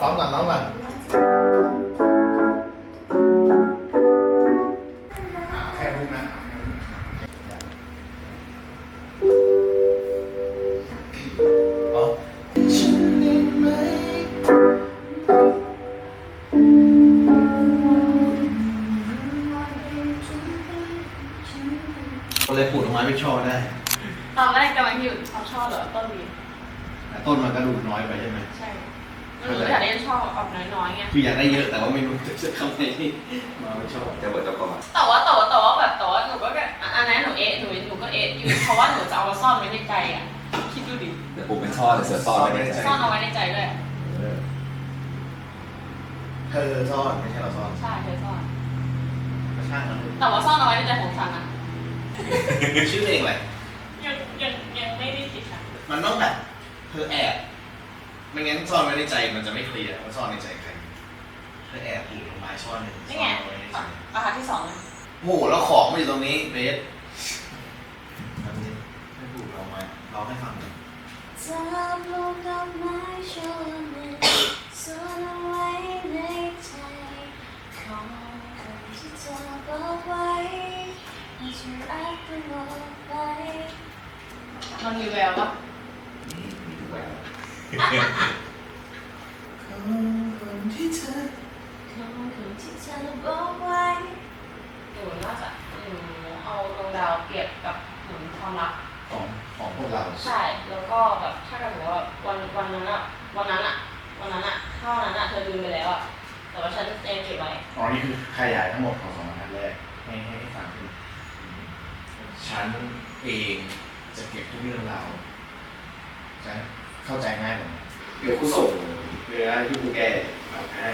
ซ้อมก่อนซ้อมก่อนอะแค่พูดนะอ๋อฉันได้ไหมก็เลยปลูกต้นไม้ไม่ชอบได้ ตอนแรกกำลังอยู่เขาชอบเหรอต้นนี้แต่ต้นมันก็ดูน้อยไปใช่ไหม ใช่ หนูอยากได้ชอบออกน้อยๆไง คืออยากได้เยอะแต่ว่าไม่รู้จะทำไงที่มาไม่ชอบจะเปิดเจ้าก่อนแต่ว่าแต่ว่าแต่ว่าแบบแต่ว่าหนูก็แบบอันนั้นหนูเอะหนูหนูก็เอะอยู่ เพราะว่าหนูจะเอามาซ่อนไว้ในใจอะ คิดดูดิเดี๋ยวปลูกเป็นช่อเลยเสือซ่อนไว้ในใจซ่อนเอาไว้ในใจด้วย เธอซ่อนไม่ใช่เราซ่อนใช่เคยซ่อน ก็ช่างมันแต่ว่าซ่อนเอาไว้ในใจของฉันอะชื่อเองเลยยังยังยังไม่ได้คิดนะมันต้องแบบเธอแอบ ไม่งั้นซ่อนไว้ในใจมันจะไม่เคลียร์ว่าซ่อนในใจใครเธอแอบปลูกต้นไม้ซ่อนในซ่นี่อนไงเอาไว้ในใจอาหารที่สองนะโอ้โหแล้วของมันอยู่ตรงนี้เบสแบบนี้ให้ปลูกเราไหมร้องให้ฟังหน่อยจับลงดอกไม้ช่อหนึ่งซ่อนเอาไว้ในใจของคนที่เธอบอกไว้ให้ฉันรักตลอดไป มันมีแววปะ มีทุกแหวน ของ คนที่เธอของคนที่เธอบอกไว้หนูน่าจะหนูเอาดวงดาวเปรียบกับเหมือนความรักของของพวกเราใช่ แล้วก็แบบถ้าเกิดว่าวันวันนั้นอะวันนั้นอะวันนั้นอะเท่านั้นอะเธอลืมไปแล้วอะแต่ว่าฉันเองเก็บไว้อ๋อนี่คือขยายทั้งหมดของสองบรรทัดแรกให้ให้ฟังคือฉันเองจะเก็บทุกเรื่องราวจะ เข้าใจง่ายกว่านี้เดี๋ยวกูส่งเรือที่กูแก้เอาให้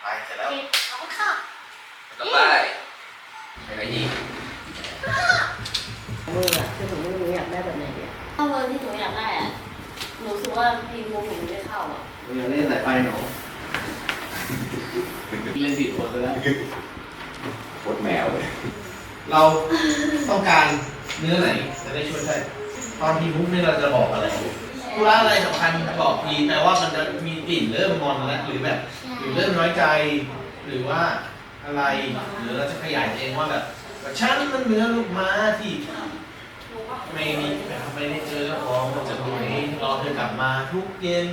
ไปเสร็จแล้วขอบคุณค่ะต่อไปไปไหนอีกมืออะคือผมไม่รู้อยากได้แบบไหนดีอะถ้าเวอร์ที่หนูอยากได้อะหนูรู้สึกว่าพีมูหนูไม่เข้าอะมึงจะเล่นสายไฟหนูเล่นผิดคนไปแล้วโคตรแมวเลย เราต้องการเนื้อไหนจะได้ช่วยได้ ตอนพีพุกนี่เราจะบอกอะไรกูรักอะไรสำคัญบอกพีแปลว่ามันจะมีกลิ่นเริ่มงอนแล้วหรือแบบ หรือเริ่มน้อยใจ หรือว่าอะไรหรือเราจะขยายเองว่าแบบฉันมันเนื้อลูกม้าที่ไม่มีไม่ได้เจอของมันจะมีรอเธอกลับมาทุกเย็น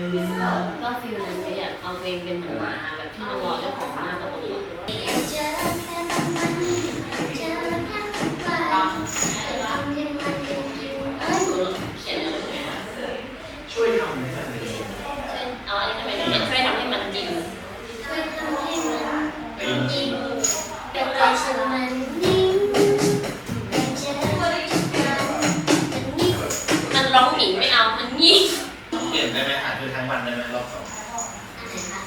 ก็ฟีลนั้นไม่อยากเอาเองเป็นหนูมาแบบที่มันรอเจ้าของหน้าประตูอะเจอแค่มันเจอแค่มันไปาม ทำให้มันยังอยู่เอ้ย หนูเขียนอะไรไว้อะ ช่วยทำให้มันดี เช่นเอาอันนี้ทำไมมันช่วยทำให้มันจริง ช่วยทำให้มันเป็นจริงเป็นใจฉัน มันนิ่งเป็นเจอทุกวันเป็นนิ่งมันร้องหนีไม่เอา มันงี่เปลี่ยนได้ไหมอ่านคือทั้งวันได้ไหมรอบสองอันไหนคะ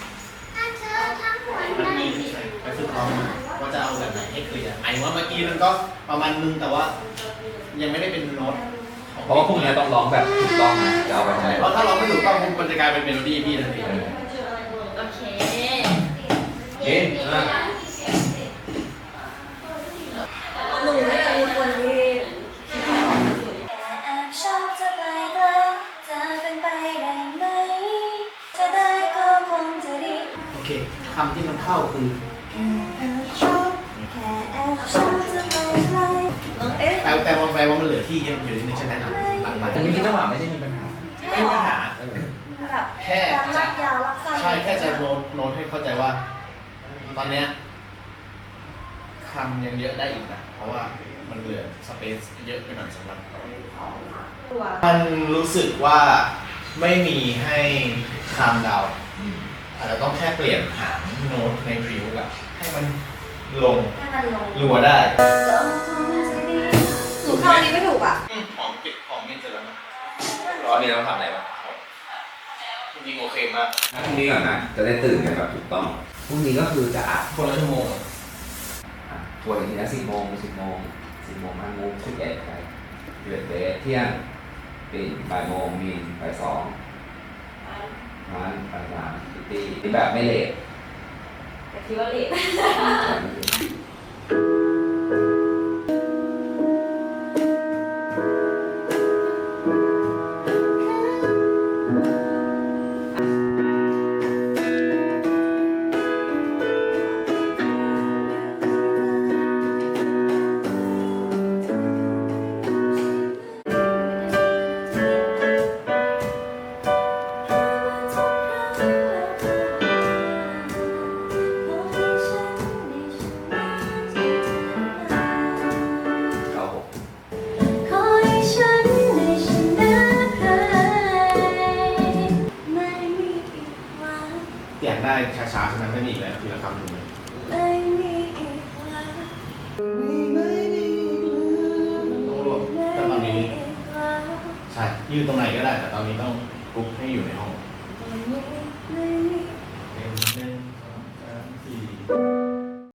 ถ้าเธอทั้งวันมันได้มีไปฝึกร้องมาว่าจะเอาแบบไหนให้เคลียร์ไอ้ว่าเมื่อกี้มันก็ประมาณนึงแต่ว่า ยังไม่ได้เป็นโน้ตของเพราะว่าพวกนี้ต้องร้องแบบถูกต้องนะจะเอาไปทำไมเพราะถ้าเราไม่ถูกต้องมันจะกลายเป็นเมโลดี้พี่ทันทีโอเค เอ๊ะ องเอ๊ะแต่แต่ว่าแปลว่ามันเหลือที่ยังอยู่ในนี้ใช่ไหมครับหลังแต่นี่จังหวะไม่ใช่มีปัญหาๆไม่มีปัญหาแบบแค่รักจะรักยาวรักสั้นใช่แค่จะโน้ตโน้ตให้เข้าใจว่า ตอนเนี้ยคำยังเยอะได้อีกนะเพราะว่ามันเหลือสเปซเยอะไปหน่อยสำหรับตัวมันรู้สึกว่าไม่มีให้คามดาว อาจจะต้องแค่เปลี่ยนหางโน้ตในฟิวแบบให้มันลงให้มันลงรัวได้ก็คงจะดีหนูเข้าอันนี้ไม่ถูกอะอืมของเก็บของไม่เจอแล้วนะร้อนนี้ต้องทำอะไรบ้างจริงๆโอเคมากพรุ่งนี้ก่อนนะจะได้ตื่นกันแบบถูกต้องพรุ่งนี้ก็คือจะอัดคนละชั่วโมงอะทัวร์อย่างนี้นะสิบโมงสิบโมงสิบโมงห้าโมงชุดใหญ่ไปเดือดเดทเที่ยงปิ่นบ่ายโมงมีนบ่ายสองร้านบ่ายสาม พิตตี้นี่แบบไม่เลทแต่คิดว่าเลทแบบไม่เลท ได้ช้าๆใช่ไหมไม่มีอีกแล้วทีละคำถูกไหมไม่มีอีกแล้วต้องรวบแต่ตอนนี้ใช่ยืนตรงไหนก็ได้ แต่ตอนนี้ต้องกรุ๊ปให้อยู่ในห้อง